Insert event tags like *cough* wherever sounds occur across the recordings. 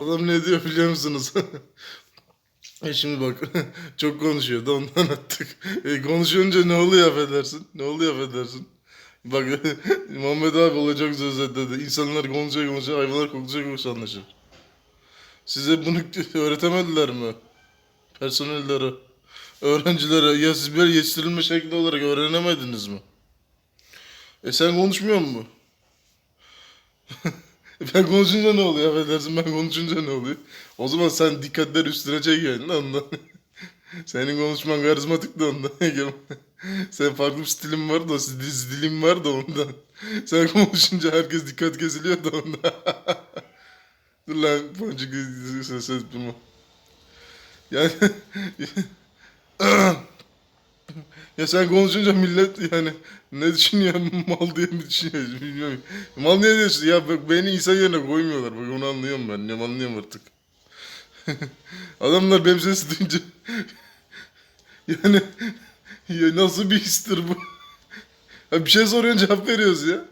Adam ne diyor biliyor musunuz? *laughs* e şimdi bak *laughs* çok konuşuyor da ondan attık. E, konuşunca ne oluyor affedersin? Ne oluyor affedersin? Bak *laughs* Muhammed abi olacak sözler dedi. İnsanlar konuşacak konuşacak hayvanlar kokacak kokacak anlaşır. Size bunu öğretemediler mi? Personellere, öğrencilere ya siz böyle yetiştirilme şekli olarak öğrenemediniz mi? E sen konuşmuyor musun? Ben konuşunca ne oluyor affedersin ben konuşunca ne oluyor? O zaman sen dikkatler üstüne çekiyorsun lan ondan. *laughs* Senin konuşman karizmatik de ondan. *laughs* sen farklı bir stilin var da stil, stilin var da ondan. Sen konuşunca herkes dikkat kesiliyor da ondan. *laughs* Dur lan ses ses durma. Yani ya sen konuşunca millet yani ne düşünüyor mal diye mi düşünüyor bilmiyorum. Mal niye diyorsun ya beni insan yerine koymuyorlar bak onu anlıyorum ben ne anlıyorum artık. *laughs* Adamlar benim sesi duyunca *laughs* yani ya nasıl bir histir bu? *laughs* Ya bir şey soruyorsun cevap veriyoruz ya.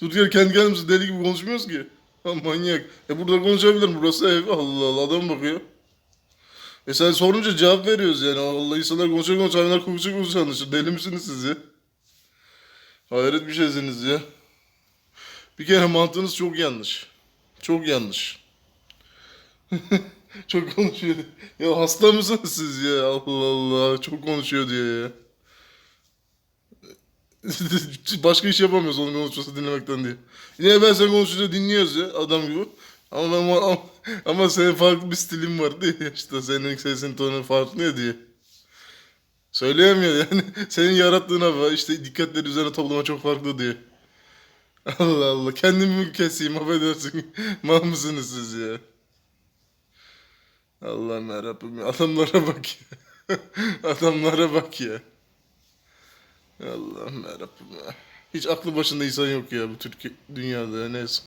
Durduk yere kendi kendimize deli gibi konuşmuyoruz ki. Ha, manyak. E burada konuşabilirim burası ev. Allah Allah adam bakıyor. E sen sorunca cevap veriyoruz yani. Allah insanlar konuşuyor konuşuyor. Hayvanlar konuşuyor konuşuyor anlaşır. Deli misiniz siz ya? Hayret bir şeysiniz ya. Bir kere mantığınız çok yanlış. Çok yanlış. *laughs* çok konuşuyor. Ya hasta mısınız siz ya? Allah Allah. Çok konuşuyor diye ya. *laughs* Başka iş yapamıyoruz onun konuşması dinlemekten diye. Yine ben sen konuşunca dinliyoruz ya adam gibi. Ama ama, ama senin farklı bir stilin var diye işte senin sesin tonu farklı ya diye. Söyleyemiyor yani. *laughs* Senin yarattığına işte dikkatleri üzerine toplama çok farklı diye. Allah Allah kendimi mi keseyim affedersin. *laughs* Mal mısınız siz ya? Allah'ım yarabbim ya. Adamlara bak ya. *laughs* Adamlara bak ya. Allah'ım yarabbim ya. Hiç aklı başında insan yok ya bu Türkiye dünyada ya. neyse.